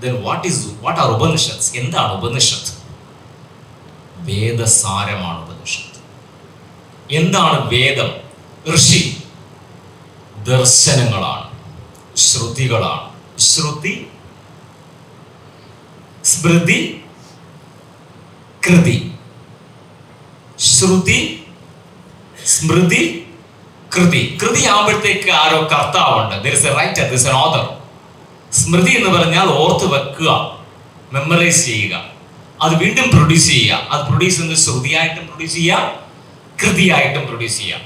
Then what is what are Upanishads എന്താണ് ഉപനിഷത്ത്? വേദസാരമാണ് ഉപനിഷത്ത്. എന്താണ് വേദം? ഋഷി. ദർശനങ്ങളാണ്. ശ്രുതികളാണ്. ശ്രുതി സ്മൃതി കൃതി. ശ്രുതി സ്മൃതി കൃതി. കൃതി ആകുമ്പോഴത്തേക്ക് ആരോ കർത്താവുണ്ട്. There is a writer this an author സ്മൃതി എന്ന് പറഞ്ഞാൽ ഓർത്ത് വെക്കുക മെമ്മറൈസ് ചെയ്യുക. അത് വീണ്ടും പ്രൊഡ്യൂസ് ചെയ്യുക. അത് പ്രൊഡ്യൂസ് ചെയ്യുന്നത് ശ്രുതിയായിട്ടും പ്രൊഡ്യൂസ് ചെയ്യാം കൃതിയായിട്ടും പ്രൊഡ്യൂസ് ചെയ്യാം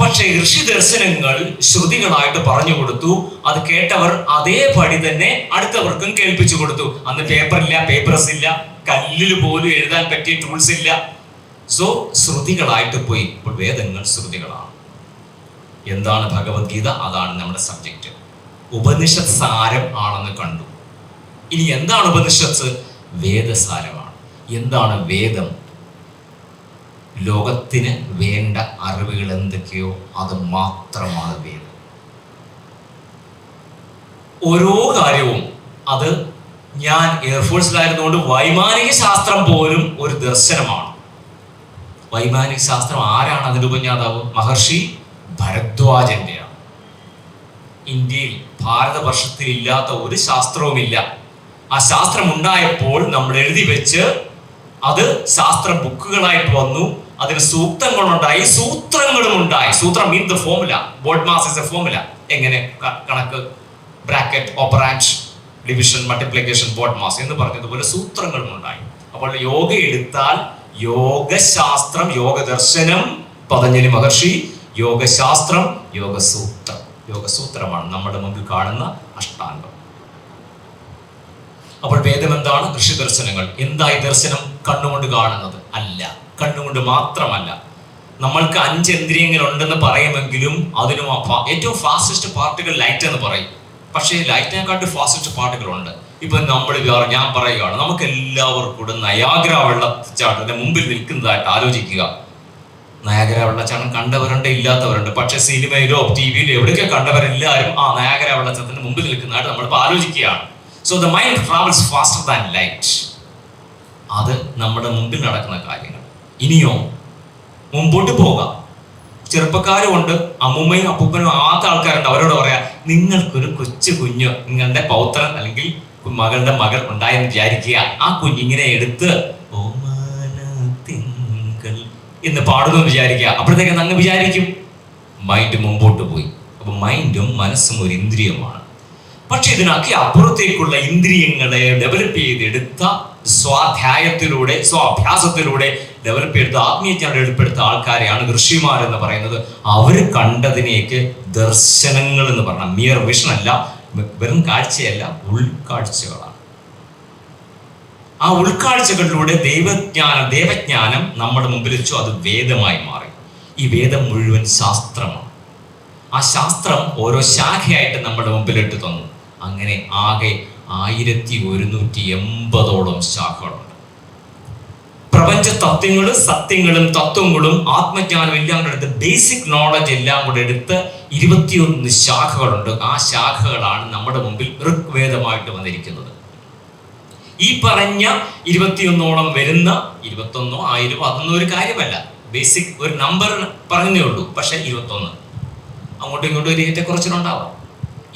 പക്ഷേ ഋഷി ദർശനങ്ങൾ ശ്രുതികളായിട്ട് പറഞ്ഞു കൊടുത്തു. അത് കേട്ടവർ അതേപടി തന്നെ അടുത്തവർക്കും കേൾപ്പിച്ചു കൊടുത്തു. അന്ന് പേപ്പറില്ല പേപ്പേഴ്സ് ഇല്ല കല്ലിൽ പോലും എഴുതാൻ പറ്റിയ ടൂൾസ് ഇല്ല. സോ ശ്രുതികളായിട്ട് പോയി. ഇപ്പോൾ വേദങ്ങൾ ശ്രുതികളാണ്. എന്താണ് ഭഗവത്ഗീത? അതാണ് നമ്മുടെ സബ്ജക്റ്റ് ഉപനിഷത്ത് സാരം ആണെന്ന് കണ്ടു. ഇനി എന്താണ് ഉപനിഷത്ത്? വേദസാരമാണ്. എന്താണ് വേദം? ലോകത്തിന് വേണ്ട അറിവുകൾ എന്തൊക്കെയോ അത് മാത്രമാണ് വേദം. ഓരോ കാര്യവും അത് ഞാൻ എയർഫോഴ്സിലായിരുന്നുകൊണ്ട് വൈമാനിക ശാസ്ത്രം പോലും ഒരു ദർശനമാണ്. വൈമാനിക ശാസ്ത്രം ആരാണ് അതിന്റെ ഉപജ്ഞാതാവ്? മഹർഷി ഭരദ്വാജന്റെയാണ് ഇന്ത്യയിൽ ഭാരതവർഷത്തിൽ ഇല്ലാത്ത ഒരു ശാസ്ത്രവുമില്ല. ആ ശാസ്ത്രം ഉണ്ടായപ്പോൾ നമ്മൾ എഴുതി വെച്ച് അത് ശാസ്ത്ര ബുക്കുകളായിട്ട് വന്നു. അതിന് സൂക്തങ്ങളുണ്ടായി സൂത്രങ്ങളും ഉണ്ടായി സൂത്രം mean the formula BODMAS is a formula എങ്ങനെ? കണക്ക് bracket operand division multiplication BODMAS എന്ന് പറഞ്ഞതുപോലെ സൂത്രങ്ങളും ഉണ്ടായി അപ്പോൾ യോഗ എടുത്താൽ യോഗശാസ്ത്രം യോഗദർശനം പതഞ്ജലി മഹർഷി യോഗശാസ്ത്രം യോഗസൂത്രം. യോഗസൂത്രമാണ് നമ്മുടെ മുമ്പിൽ കാണുന്ന അഷ്ടാംഗം. അപ്പോൾ വേദം എന്താണ് ഋഷി ദർശനങ്ങൾ. എന്തായി ദർശനം? കണ്ണുകൊണ്ട് കാണുന്നത്. അല്ല കണ്ണുകൊണ്ട് മാത്രമല്ല. നമ്മൾക്ക് അഞ്ച് ഇന്ദ്രിയങ്ങൾ ഉണ്ടെന്ന് പറയുമെങ്കിലും അതിനും ഏറ്റവും ഫാസ്റ്റസ്റ്റ് പാർട്ടികൾ ലൈറ്റ് എന്ന് പറയും. പക്ഷേ ലൈറ്റിനെക്കാട്ടും ഫാസ്റ്റസ്റ്റ് പാർട്ടുകൾ ഉണ്ട് ഇപ്പൊ നമ്മൾ ഞാൻ പറയുകയാണ്. നമുക്ക് എല്ലാവർക്കും കൂടെ നയാഗ്ര വെള്ളച്ചാട്ടത്തിന്റെ മുമ്പിൽ നിൽക്കുന്നതായിട്ട് ആലോചിക്കുക. നയാഗര വെള്ളച്ചാട്ടം കണ്ടവരുണ്ട് ഇല്ലാത്തവരുണ്ട്. പക്ഷെ സിനിമയിലോ ടി വിയിലോ എവിടെയൊക്കെ കണ്ടവരെല്ലാവരും ആ നയാഗര വെള്ളച്ചാട്ടത്തിന് മുമ്പിൽ നിൽക്കുന്നതായിട്ട് നമ്മളിപ്പോൾ ആലോചിക്കുകയാണ്. So the mind travels faster than light അത് നമ്മുടെ മുമ്പിൽ നടക്കുന്ന കാര്യങ്ങൾ. ഇനിയോ മുമ്പോട്ട് പോകാം. ചെറുപ്പക്കാരുമുണ്ട് അമ്മൂമ്മയും അപ്പൂപ്പനും ആദ്യ ആൾക്കാരുണ്ട്. അവരോട് പറയാ നിങ്ങൾക്കൊരു കൊച്ചു കുഞ്ഞ് നിങ്ങളുടെ പൗത്രൻ അല്ലെങ്കിൽ മകളുടെ മകൾ ഉണ്ടായെന്ന് വിചാരിക്കുക. ആ കുഞ്ഞിങ്ങനെ എടുത്ത് എന്ന് പാടുന്നു വിചാരിക്കുക. അപ്പോഴത്തേക്ക് അങ്ങ് വിചാരിക്കും മൈൻഡ് മുമ്പോട്ട് പോയി. അപ്പൊ മൈൻഡും മനസ്സും ഒരു ഇന്ദ്രിയമാണ്. പക്ഷെ ഇതിനൊക്കെ അപ്പുറത്തേക്കുള്ള ഇന്ദ്രിയങ്ങളെ ഡെവലപ്പ് ചെയ്തെടുത്ത സ്വാധ്യായത്തിലൂടെ സ്വാഭ്യാസത്തിലൂടെ ഡെവലപ്പ് ചെയ്തെടുത്ത ആത്മീയജ്ഞാനം എടുപ്പെടുത്ത ആൾക്കാരെയാണ് ഋഷിമാർ എന്ന് പറയുന്നത്. അവർ കണ്ടതിനെയൊക്കെ ദർശനങ്ങൾ എന്ന് പറഞ്ഞ മിയർ വിഷൻ അല്ല വെറും കാഴ്ചയല്ല ഉൾക്കാഴ്ചകളാണ്. ആ ഉൾക്കാഴ്ചകളിലൂടെ ദൈവജ്ഞാനം ദേവജ്ഞാനം നമ്മുടെ മുമ്പിൽ വെച്ചു അത് വേദമായി മാറി. ഈ വേദം മുഴുവൻ ശാസ്ത്രമാണ്. ആ ശാസ്ത്രം ഓരോ ശാഖയായിട്ട് നമ്മുടെ മുമ്പിലിട്ട് തന്നു. അങ്ങനെ ആകെ ആയിരത്തി ഒരുന്നൂറ്റി എൺപതോളം ശാഖകളുണ്ട്. പ്രപഞ്ച തത്വങ്ങളും സത്യങ്ങളും തത്വങ്ങളും ആത്മജ്ഞാനം എല്ലാം കൂടെ എടുത്ത് ബേസിക് നോളജ് എല്ലാം കൂടെ എടുത്ത് ഇരുപത്തിയൊന്ന് ശാഖകളുണ്ട്. ആ ശാഖകളാണ് നമ്മുടെ മുമ്പിൽ ഋഗ്വേദമായിട്ട് വന്നിരിക്കുന്നത്. ഈ പറഞ്ഞ ഇരുപത്തിയൊന്നോളം വരുന്ന ഇരുപത്തൊന്നോ ആയിരമോ അതൊന്നും ഒരു കാര്യമല്ല. ബേസിക് ഒരു നമ്പർ പറഞ്ഞേ ഉള്ളൂ. പക്ഷെ ഇരുപത്തൊന്ന്. അങ്ങോട്ടും ഇങ്ങോട്ടും ഒരു ഏറ്റക്കുറച്ചിലുണ്ടാവാം.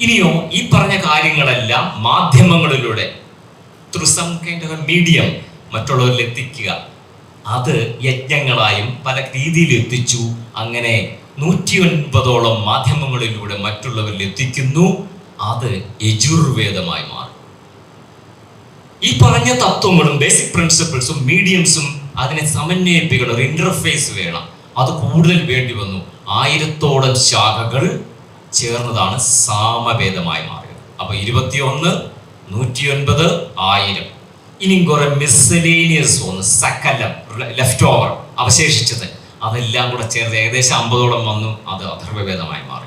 ഇനിയോ ഈ പറഞ്ഞ കാര്യങ്ങളെല്ലാം മാധ്യമങ്ങളിലൂടെ ത്രൂ കൈൻഡ് മീഡിയം മറ്റുള്ളവരിൽ എത്തിക്കുക. അത് യജ്ഞങ്ങളായും പല രീതിയിൽ എത്തിച്ചു. അങ്ങനെ നൂറ്റി ഒൻപതോളം മാധ്യമങ്ങളിലൂടെ മറ്റുള്ളവരിൽ എത്തിക്കുന്നു. അത് യജുർവേദമായി മാറി. ഈ പറഞ്ഞ തത്വങ്ങളും ബേസിക് പ്രിൻസിപ്പിൾസും മീഡിയംസും അതിനെ സമന്വയിപ്പിക്കണം ഒരു ഇന്റർഫേസ് വേണം. അത് കൂടുതൽ വേണ്ടി വന്നു. ആയിരത്തോളം ശാഖകൾ ചേർന്നതാണ് സാമവേദമായി മാറിയത്. അപ്പൊ ഇരുപത്തിയൊന്ന് നൂറ്റിയൊൻപത് ആയിരം. ഇനിയും കുറെ മിസ്സലേനിയസ് ഒന്ന് സകലം ലെഫ്റ്റ് ഓവർ അവശേഷിച്ചത്. അതെല്ലാം കൂടെ ചേർന്ന് ഏകദേശം അമ്പതോളം വന്നു. അത് അഥർവവേദമായി മാറി.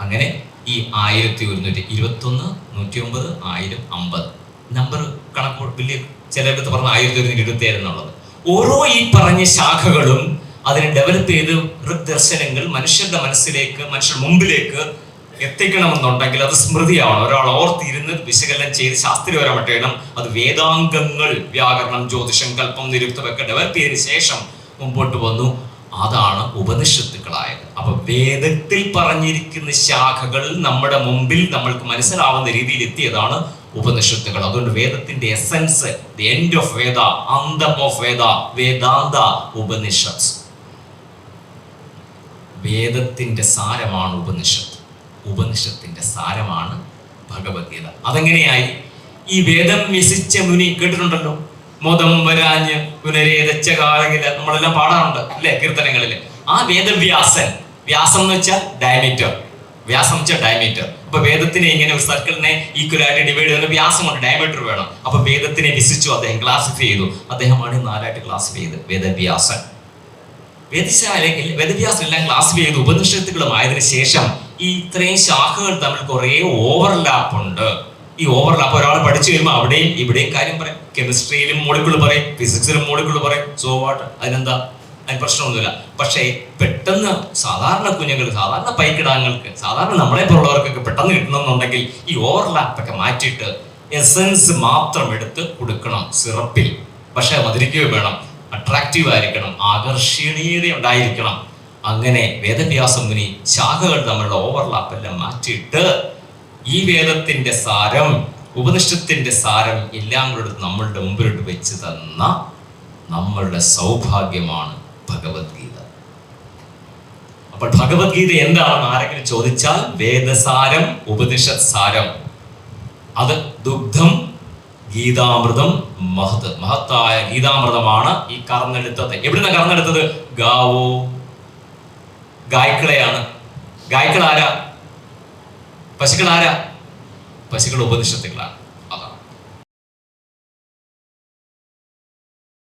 അങ്ങനെ ഈ ആയിരത്തി ഒരുന്നൂറ്റി ഇരുപത്തൊന്ന് നൂറ്റി ഒമ്പത് ആയിരം അമ്പത്. നമ്പർ കണക്ക് വലിയ ചിലയിടത്ത് പറഞ്ഞ ആയിരത്തി ഒരുന്നൂറ്റി ഇരുപത്തി ഏഴ് എന്നുള്ളത് ഓരോ ഈ പറഞ്ഞ ശാഖകളും അതിനെ ഡെവലപ്പ് ചെയ്ത് ഋഗ്ദർശനങ്ങൾ മനുഷ്യരുടെ മനസ്സിലേക്ക് മനുഷ്യരുടെ മുമ്പിലേക്ക് എത്തിക്കണമെന്നുണ്ടെങ്കിൽ അത് സ്മൃതിയാവണം. ഒരാൾ ഓർത്തിരുന്ന് വിശകലനം ചെയ്ത് ശാസ്ത്രീയപരമായിട്ട് അത് വേദാംഗങ്ങൾ വ്യാകരണം ജ്യോതിഷം കൽപ്പം നിരുക്തമൊക്കെ ഡെവലപ്പ് ചെയ്തതിനു ശേഷം മുമ്പോട്ട് വന്നു. അതാണ് ഉപനിഷത്തുക്കളായത്. അപ്പൊ വേദത്തിൽ പറഞ്ഞിരിക്കുന്ന ശാഖകൾ നമ്മുടെ മുമ്പിൽ നമ്മൾക്ക് മനസ്സിലാവുന്ന രീതിയിൽ എത്തിയതാണ് ഉപനിഷത്തുകൾ. അതുകൊണ്ട് വേദത്തിന്റെ essence the end of Veda അന്തം ഓഫ് വേദ വേദാന്ത ഉപനിഷത്ത് വേദത്തിന്റെ സാരമാണ് ഉപനിഷത്ത്. ഉപനിഷത്തിന്റെ സാരമാണ് ഭഗവത്ഗീത. അതെങ്ങനെയായി? ഈ വേദം വ്യസിച്ച മുനി കേട്ടിട്ടുണ്ടല്ലോ? മോദം വരാഞ്ഞ് പുനരേതച്ച കാലകില നമ്മളെല്ലാം പാടാറുണ്ട് അല്ലെ? കീർത്തനങ്ങളിൽ. ആ വേദവ്യാസൻ വ്യാസം എന്ന് വെച്ചാൽ ഡയമീറ്റർ വ്യാസം വെച്ചാൽ ഡയമീറ്റർ അപ്പൊ വേദത്തിനെ ഇങ്ങനെ ഒരു സർക്കിളിനെ ഈക്വൽ ആയിട്ട് ഡിവൈഡ് ചെയ്യുന്ന വ്യാസമുണ്ട് ഡയമീറ്റർ വേണം. അപ്പൊ വേദത്തിനെ വിസിച്ചു അദ്ദേഹം ക്ലാസിഫൈ ചെയ്തു. അദ്ദേഹമാണ് നാലായിട്ട് ക്ലാസിഫൈ ചെയ്ത് വേദവ്യാസൻ. വേദശാല വേദവ്യാസം എല്ലാം ക്ലാസിഫൈ ചെയ്ത്. ഉപനിഷത്തുകളും ആയതിനു ശേഷം ഈ ഇത്രയും ശാഖകൾ തമ്മിൽ കുറെ ഓവർലാപ്പ് ഉണ്ട്. ഈ ഓവർലാപ്പ് ഒരാൾ പഠിച്ചു കഴിയുമ്പോൾ അവിടെയും ഇവിടെയും കാര്യം പറയും. കെമിസ്ട്രിയിലും മോളിക്കുൾ പറയും ഫിസിക്സിലും മോളിക്കുൾ പറയും. സോ വാട്ട് അതിനെന്താ? അതിന് പ്രശ്നമൊന്നുമില്ല. പക്ഷേ പെട്ടെന്ന് സാധാരണ കുഞ്ഞുങ്ങൾ സാധാരണ പൈക്കിടാങ്ങൾക്ക് സാധാരണ നമ്മളെ പോലുള്ളവർക്കൊക്കെ പെട്ടെന്ന് കിട്ടണമെന്നുണ്ടെങ്കിൽ ഈ ഓവർലാപ്പ് ഒക്കെ മാറ്റിയിട്ട് എസൻസ് മാത്രം എടുത്ത് കൊടുക്കണം സിറപ്പിൽ. പക്ഷെ മധുരിക്കുകയും വേണം. അട്രാക്റ്റീവ് ആയിരിക്കണം. ആകർഷണീയത ഉണ്ടായിരിക്കണം. അങ്ങനെ വേദവ്യാസം മുനി ശാഖകൾ തമ്മിലുള്ള ഓവർലാപ്പ് എല്ലാം മാറ്റിയിട്ട് ഈ വേദത്തിന്റെ സാരം ഉപനിഷത്തിന്റെ സാരം എല്ലാം കൂടെ നമ്മളുടെ മുമ്പിലോട്ട് വെച്ച് തന്ന നമ്മളുടെ സൗഭാഗ്യമാണ് ഭഗവത്ഗീത. അപ്പോൾ ഭഗവത്ഗീത എന്താണെന്ന് ആരെങ്കിലും ചോദിച്ചാൽ വേദസാരം ഉപനിഷത് സാരം അത് ദുഗ്ധം ഗീതാമൃതം മഹത് മഹത്തായ ഗീതാമൃതമാണ് ഈ കറന്നെടുത്തത് എവിടുന്ന കറന്നെടുത്തത് ഗാവോ. ഗായ്ക്കളെയാണ്. ഗായ്ക്കൾ ആരാ പശുക്കൾ ആരാ പശുക്കൾ ഉപനിഷത്തുക്കളാണ്